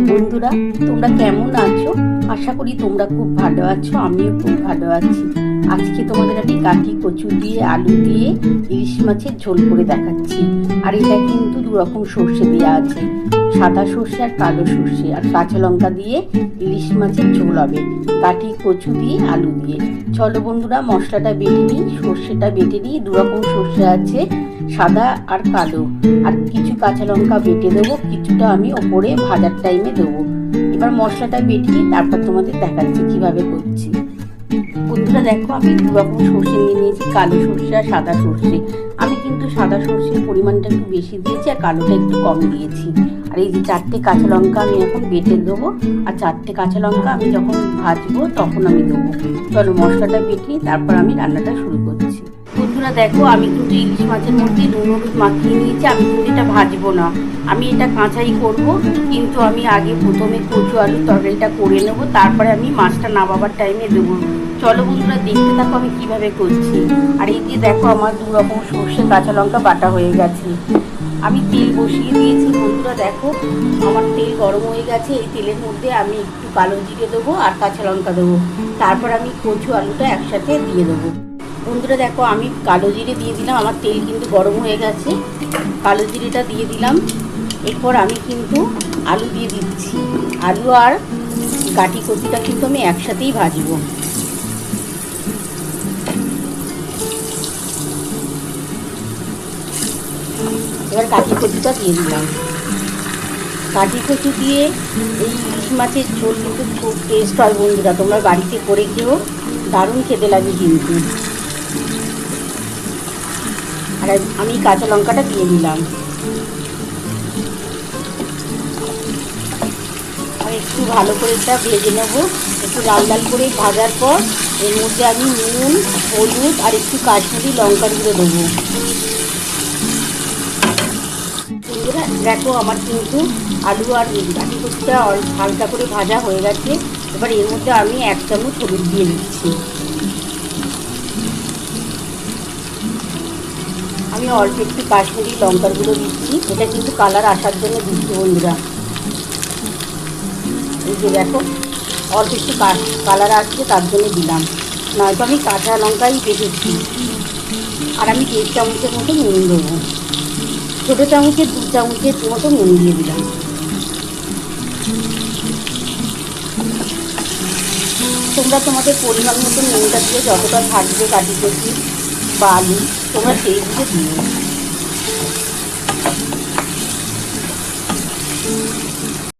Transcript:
বন্ধুরা তোমরা কেমন আছো? আশা করি তোমরা খুব ভালো আছো, আমিও খুব ভালো আছি। আজকে তোমাদের আমি কাঠি, কচু দিয়ে, আলু দিয়ে ইলিশ মাছের ঝোল করে দেখাচ্ছি। আর এটা কিন্তু দু রকম সর্ষে দেওয়া আছে, সাদা সর্ষে আর কালো সর্ষে। আর কাঁচা লঙ্কা দিয়ে ইলিশ মাছের ঝোল হবে, কাঠি, কচু দিয়ে, আলু দিয়ে। চলো বন্ধুরা, মশলাটা বেটে নিই, সর্ষেটা বেটে নিই। দু রকম সর্ষে আছে, সাদা আর কালো। আর কিছু কাঁচা লঙ্কা বেটে দেবো, কিছুটা আমি ওপরে ভাজার টাইমে দেবো। এবার মশলাটা বেটিয়ে তারপর তোমাদের দেখাচ্ছি কীভাবে করছি। বন্ধুরা দেখো, আমি দু রকম সর্ষে নিয়ে নিয়েছি, কালো সর্ষে আর সাদা সর্ষে। আমি কিন্তু সাদা সর্ষের পরিমাণটা একটু বেশি দিয়েছি আর কালোটা একটু কম দিয়েছি। আর এই যে চারটে কাঁচা লঙ্কা আমি এখন বেটে দেবো। আর চারটে কাঁচা লঙ্কা আমি যখন ভাজবো তখন আমি দেবো। চলো মশলাটা বেটিয়ে তারপর আমি রান্নাটা শুরু বন্ধুরা দেখো, আমি কিন্তু ইলিশ মাছের মধ্যে নুন হলুদ মাখিয়ে নিয়েছি, আমি কিন্তু এটা ভাজবো না। আমি এটা কাঁচাই করব, কিন্তু আমি আগে প্রথমে কচু আলু তরকারিটা করে নেব, তারপরে আমি মাছটা নামাবার টাইমে দেবো। চলো বন্ধুরা, দেখতে থাকো আমি কীভাবে করছি। আর এই যে দেখো, আমার দু রকম সর্ষে কাঁচা লঙ্কা বাটা হয়ে গেছে। আমি তেল বসিয়ে দিয়েছি, বন্ধুরা দেখো, আমার তেল গরম হয়ে গেছে, এই তেলের মধ্যে আমি একটু কালো জিরে দেবো আর কাঁচা লঙ্কা দেবো। তারপর আমি কচু আলুটা একসাথে দিয়ে দেবো। বন্ধুরা দেখো, আমি কালো জিরে দিয়ে দিলাম, আমার তেল কিন্তু গরম হয়ে গেছে। কালো জিরেটা দিয়ে দিলাম। এরপর আমি কিন্তু আলু দিয়ে দিচ্ছি। আলু আর কাটি কচিটা কিন্তু আমি একসাথেই ভাজবো। এবার কাঠি কচুটা দিয়ে দিলাম। কাঠি কচু দিয়ে এই ইলিশ মাছের ঝোল কিন্তু খুব টেস্ট হয় বন্ধুরা। তোমরা বাড়িতে করে খেও দারুণ খেতে লাগে কিন্তু। আর আমি কাঁচা লঙ্কাটা দিয়ে দিলাম। আর একটু ভালো করে এটা ভেজে নেব। একটু লাল লাল করে ভাজার পর এর মধ্যে আমি নুন, হলুদ আর একটু কাশ্মীরি লঙ্কার গুঁড়ো দেবো। দেখো আমার কিন্তু আলু আর গাঠি কচুটা হালকা করে ভাজা হয়ে গেছে। এবার এর মধ্যে আমি এক চামচ হলুদ দিয়ে দিচ্ছি। আমি অল্প একটু কাশ্মীরি লঙ্কার দিচ্ছি। এটা কিন্তু কালার আসার জন্য দিচ্ছি বন্ধুরা। এই যে দেখো, অল্প একটু কালার আসছে, তার জন্য দিলাম। নয়তো আমি কাঁচা লঙ্কাই বেঁধেছি আর আমি দেড় চামচের মতো নুন দেবো। ছোটো চামচের দু চামচের মতো নুন দিয়ে দিলাম। তোমরা তোমাদের পরিমাণ মতো নুনটা দিয়ে যতটা থাকবে কাটি কচি বা আলু তোমরা সেই দিকে দিও।